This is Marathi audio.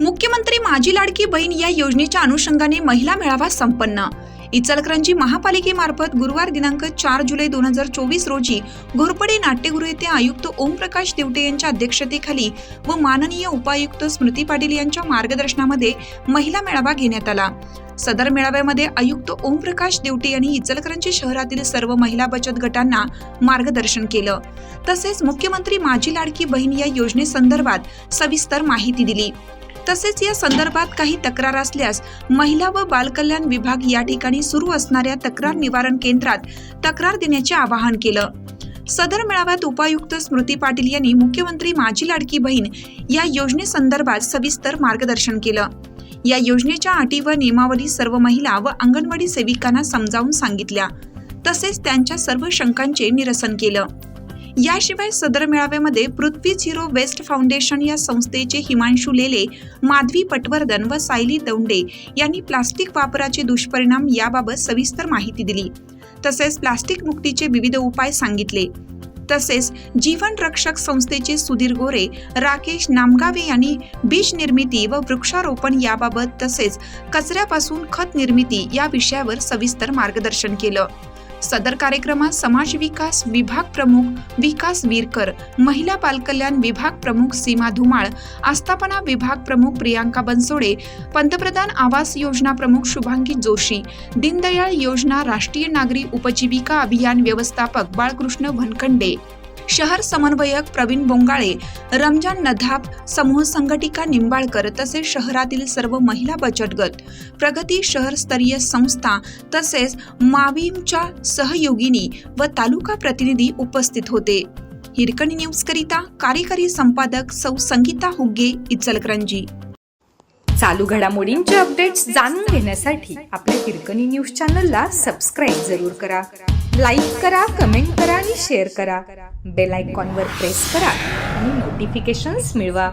मुख्यमंत्री माझी लाडकी बहीण या योजनेच्या अनुषंगाने महिला मेळावा संपन्न. इचलकरंजी महापालिकेमार्फत गुरुवार दिनांक चार जुलै दोन हजार चोवीस रोजी घोरपडे नाट्यगृह येथे आयुक्त ओमप्रकाश देवटे यांच्या अध्यक्षतेखाली व माननीय उपायुक्त स्मृती पाटील यांच्या मार्गदर्शनामध्ये महिला मेळावा घेण्यात आला. सदर मेळाव्यामध्ये आयुक्त ओमप्रकाश देवटे यांनी इचलकरंजी शहरातील सर्व महिला बचत गटांना मार्गदर्शन केलं. तसेच मुख्यमंत्री माझी लाडकी बहीण या योजनेसंदर्भात सविस्तर माहिती दिली. तसेच या संदर्भात काही तक्रार असल्यास महिला व बालकल्याण विभाग या ठिकाणी सुरू असणाऱ्या तक्रार निवारण केंद्रात तक्रार देण्याचे आवाहन केलं. सदर मेळाव्यात उपायुक्त स्मृती पाटील यांनी मुख्यमंत्री माझी लाडकी बहीण या योजनेसंदर्भात सविस्तर मार्गदर्शन केलं. या योजनेच्या अटी व नियमावली सर्व महिला व अंगणवाडी सेविकांना समजावून सांगितल्या. तसेच त्यांच्या सर्व शंकांचे निरसन केलं. याशिवाय सदर मेळाव्यामध्ये पृथ्वी झिरो वेस्ट फाउंडेशन या संस्थेचे हिमांशू लेले माधवी पटवर्धन व सायली दौंडे यांनी प्लास्टिक वापराचे दुष्परिणाम याबाबत सविस्तर माहिती दिली. तसेच प्लास्टिक मुक्तीचे विविध उपाय सांगितले. तसेच जीवन रक्षक संस्थेचे सुधीर गोरे राकेश नामगावे यांनी बीज निर्मिती व वृक्षारोपण याबाबत तसेच कचऱ्यापासून खत निर्मिती या विषयावर सविस्तर मार्गदर्शन केलं. सदर कार्यक्रमात समाज विकास विभाग प्रमुख विकास वीरकर महिला बालकल्याण विभाग प्रमुख सीमा धुमाळ आस्थापना विभाग प्रमुख प्रियांका बनसोडे पंतप्रधान आवास योजना प्रमुख शुभांगी जोशी दीनदयाळ योजना राष्ट्रीय नागरी उपजीविका अभियान व्यवस्थापक बाळकृष्ण भनखंडे शहर समन्वयक प्रवीण बोंगाळे रमजान नधाप समूह संघटिका निंबाळकर तसेच शहरातील सर्व महिला बचत गट प्रगती शहरस्तरीय संस्था तसेच मावीमच्या सहयोगिनी व तालुका प्रतिनिधी उपस्थित होते. हिरकणी न्यूज करिता कार्यकारी संपादक सौ संगीता हुग्गे इचलकरंजी. चालू घडामोडींचे अपडेट्स जाणून घेण्यासाठी आपल्या हिरकणी न्यूज चॅनलला सबस्क्राईब जरूर करा. लाईक करा कमेंट करा आणि शेअर करा. बेल आयकॉनवर प्रेस करा आणि नोटिफिकेशन्स मिळवा.